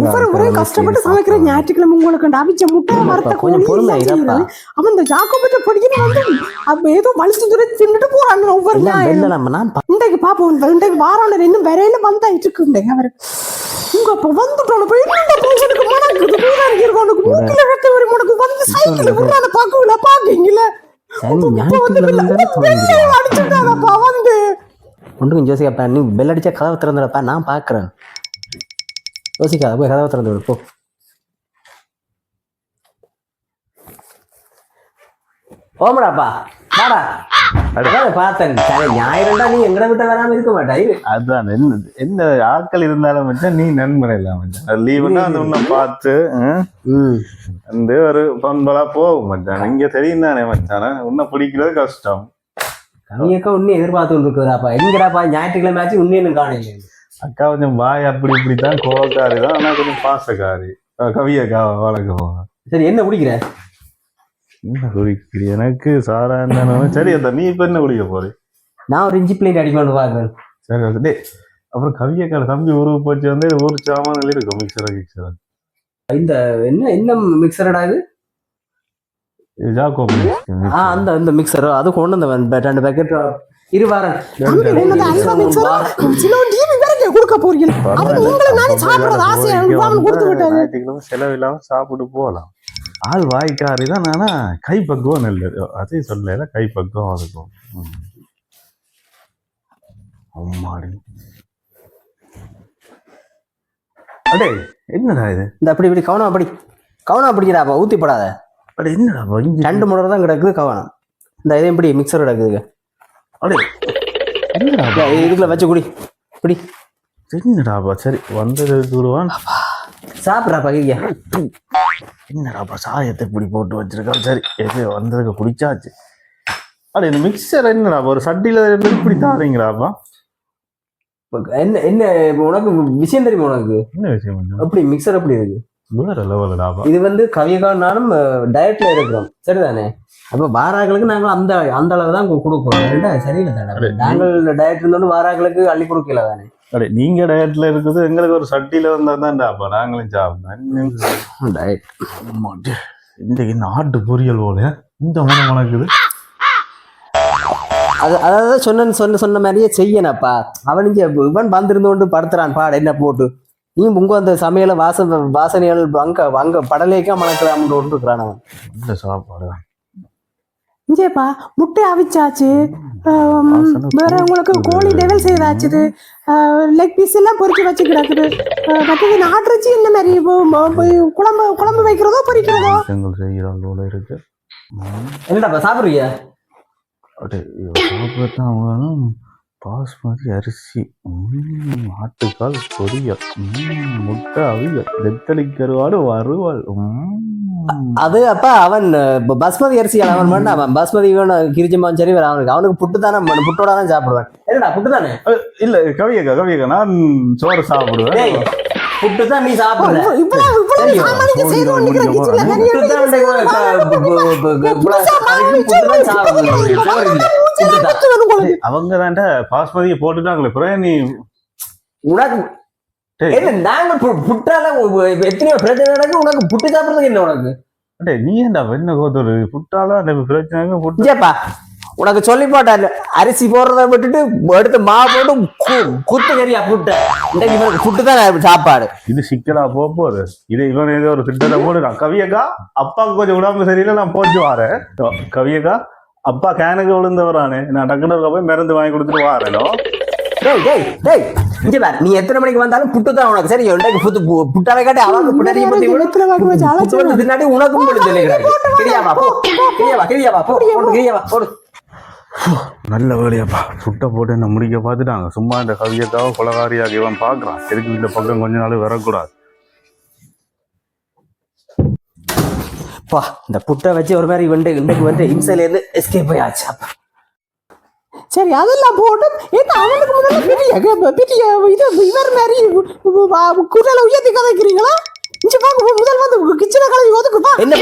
ஒவ்வொரு முறையும் கஷ்டப்பட்டு சமைக்கிற ஞாயிற்றுக்கிழமை உங்களுக்கு அவிச்ச முட்டை வறுத்த கொஞ்சம். அவன் இந்த படிக்கணும் வந்து ஏதோ வலிச்சு தின்னுட்டு போறாங்க ஒவ்வொரு இன்றைக்கு பாப்போம். இன்றைக்கு இன்னும் வரையில வந்தாயிட்டு இருக்கு இன்றைக்கு அவரு. உங்க அப்ப வந்துட்டோம் போய் இந்த பூசனுக்கு மணக்குது. பூராருக்கு இருக்கு உனக்கு மூக்கில ரத்த வரும். உனக்கு வந்து சைக்கிள் விடுறாத பாக்கல பாக்கீங்களா வந்து ஒன்றுக்கும் ஜோசிக்காப்பா நீ பெல் அடிச்சா கதவை திறந்துடப்பா நான் பார்க்குறேன். யோசிக்காத போய் கதவை திறந்து விடு போ ஓமடாப்பா வாடா பார்த்தேன் சரி ஞாயிறுண்டா நீ எங்கட விட்ட வராம இருக்க மாட்டா இரு அதான் என்ன என்ன ஆட்கள் இருந்தாலும் மச்சான் நீ நண்பன் இல்லாம மச்சான் லீவுனா அந்த உன்னை பார்த்து வந்து ஒரு பண்பலா போகும் மச்சான் இங்க தெரியும் தானே மச்சான் உன்னை பிடிக்கிறது கஷ்டம் கவியக்கா உன்னை எதிர்பார்த்து இருக்குறாப்பா எங்கடாப்பா ஞாயிற்றுக்கிழமை ஆச்சு உன்னையும் காணையில அக்கா கொஞ்சம் வாய் அப்படி இப்படித்தான் கோவக்காரி தான் ஆனா கொஞ்சம் பாசக்காரி கவியக்கா வழக்கு போங்க சரி என்ன குடிக்கிற என்ன குடிக்கிறீ எனக்கு சாரா இருந்தாலும் சரி அந்த நீ இப்ப என்ன குடிக்க போறே நான் ஒரு இஞ்சி பிளேட் அடிக்கணும்னு பார்க்குறேன் சரி டேய் அப்புறம் கவியக்கால தம்பி ஊருக்கு போச்சு வந்து ஒரு சாமான் இருக்கும் மிக்சரா கிக்சரா இந்த என்ன என்ன மிக்சரடா இது இது ஜாக்கோ ஆ அந்த இந்த மிக்சர் அது கொண்டு வந்தவன் ரெண்டு பேக்கெட் இருவாரன் தம்பி வரைக்கும் கொடுக்க போறீங்க அது உங்களை நானே சாப்பிடுறது ஆசையா அவன் கொடுத்து விட்டாரு செலவில்லாம சாப்பிட்டு போகலாம் ஆள் வாய்க்காரி தான் ஆனா கை பக்குவம் நல்லது. அதே சொல்லல கை பக்குவம் இருக்கும். அம்மாடி. அடே என்னடா இது? இந்த அப்படி இப்படி கவனம் அப்படி கவனம் அப்படிங்கிறாப்பா ஊத்தி போடாத. அடே என்னடா ரெண்டு முறை தான் கிடக்குது கவனம். இந்த இதே இப்படி மிக்சர் கிடக்குது அடே இதுக்குள்ள வச்சு குடி. குடி என்னடாப்பா சரி வந்தது கூடுவான் சாப்பிட்றாப்பா ஐயா என்னடாப்பா சாயத்தை இப்படி போட்டு வச்சிருக்கான்? சரி எது வந்ததுக்கு குடிச்சாச்சு. அட இந்த மிக்சர் என்னடாப்பா ஒரு சட்டியில இருந்து இப்படி தாரீங்களாப்பா என்ன என்ன இப்ப உனக்கு விஷயம் தெரியுமா உனக்கு? என்ன விஷயம் அப்படி மிக்சர் அப்படி இருக்கு. இது வந்து கவியகான் நானும் டயட்ல இருக்கிறோம். சரிதானே? அப்ப வாராக்களுக்கு நாங்கள் அந்த அந்த அளவு தான் கொடுப்போம். சரியில்லை தானே? நாங்கள் டயட் இருந்தோம் வாராக்களுக்கு அள்ளி கொடுக்கல தானே? அடே நீங்க டயட்ல இருக்குது எங்களுக்கு ஒரு சட்டியில வந்தா தான்டாப்பா நாங்களும் சாப்பிட்டோம் டயட் இன்றைக்கு நாட்டு பொரியல் போல இந்த மனம் மணக்குது அது அதாவது சொன்ன சொன்ன சொன்ன மாதிரியே செய்யணப்பா. அவனுக்கு இவன் வந்திருந்து கொண்டு படுத்துறான் பாட என்ன போட்டு. நீ உங்க அந்த சமையல வாச வாசனைகள் அங்க அங்க படலேக்கா மணக்கலாம்னு கொண்டு இருக்கிறான் அவன். இந்த சாப்பாடு இங்கேப்பா முட்டை அவிச்சாச்சு. வேற உங்களுக்கு கோழி டெவல் செய்தாச்சு லெக் பீஸ் எல்லாம் பொரிச்சு வச்சு கிடக்குது மற்றது நாட்டுச்சி இந்த மாதிரி குழம்பு குழம்பு வைக்கிறதோ போல இருக்கு. என்னடாப்பா சாப்பிடுறிய? சாப்பிடத்தான் பாஸ்மதி அரிசி. ஆட்டுக்கால் பொரியல். முட்டை அவியல். வெத்தலை கருவாடு வறுவல். ம். அது அப்பா அவன் இப்ப பஸ்மதி அரிசி அவன் வேண்டாம் அவன் பஸ்மதி வேணும் கிரிஜமான் சரி அவனுக்கு அவனுக்கு புட்டு தானே புட்டோட தான் சாப்பிடுவான் என்னடா புட்டு தானே இல்ல கவியக்கா கவியக்கா நான் சோறு சாப்பிடுவேன் புட்டு தான் நீ உங்களுக்கு. அவங்க தான்டா பாஸ்மதியை போட்டுட்டாங்களே நீ உனக்கு நாங்க புட்டால எத்தனையோ பிரச்சனை நடக்கு உனக்கு புட்டு சாப்பிடுறதுக்கு என்ன உனக்கு? டேய், நீ ஏன்டா என்ன கோத்தரு அந்த பிரச்சனை புட்டு ஜேப்பா உனக்கு சொல்லி போட்டாரு அரிசி போடுறத விட்டுட்டு எடுத்து மாவு போட்டு குத்து கறியா புட்டு? இவனுக்கு புட்டு தான் சாப்பாடு. இது சிக்கலா போக போகுது. இது இவன் ஏதோ ஒரு திட்டத்தை போட்டுட்டான் கவியக்கா அப்பாவுக்கு கொஞ்சம் உடம்பு சரியில்லை நான் போச்சு வாரேன். கவியக்கா அப்பா கேனுக்கு விழுந்தவரானே. நான் டக்குனு போய் மருந்து வாங்கி கொடுத்துட்டு வாரேனோ. இங்க பாரு நீ எத்தனை மணிக்கு வந்தாலும் புட்டு தான் உனக்கு சரி. இன்றைக்கு புத்து பு- புட்டாவை காட்டி அவங்க புட்டாரி பத்தி வந்து பின்னாடி உனக்கும் போட்டு சொல்லிக்கிறாங்க கிரியாவா போ கிரியாவா கிரியாவா போ. கிரியாவா போடு நல்ல வேலையாப்பா. சுட்டை போட்டு என்ன முடிக்க பார்த்துட்டாங்க. சும்மா இந்த கவியக்காவை குலகாரியாக இவன் பார்க்கறான். எதுக்கு இந்த பக்கம் கொஞ்ச நாள் வரக்கூடாது? பா இந்த புட்டை வச்சு ஒரு மாதிரி இன்றைக்கு வந்து இம்சையில இருந்து எஸ்கேப் ஆயாச்சு அப்பா. சரி அதெல்லாம் போட்டும். ஏன்னா அவனுக்கு முதல்ல பெரிய பெரிய இது இவர் மாதிரி குரலை உயர்த்தி கதைக்கிறீங்களா? இங்க பாக்க முதல் வந்து கிச்சனை கலவி ஒதுக்குப்பா என்ன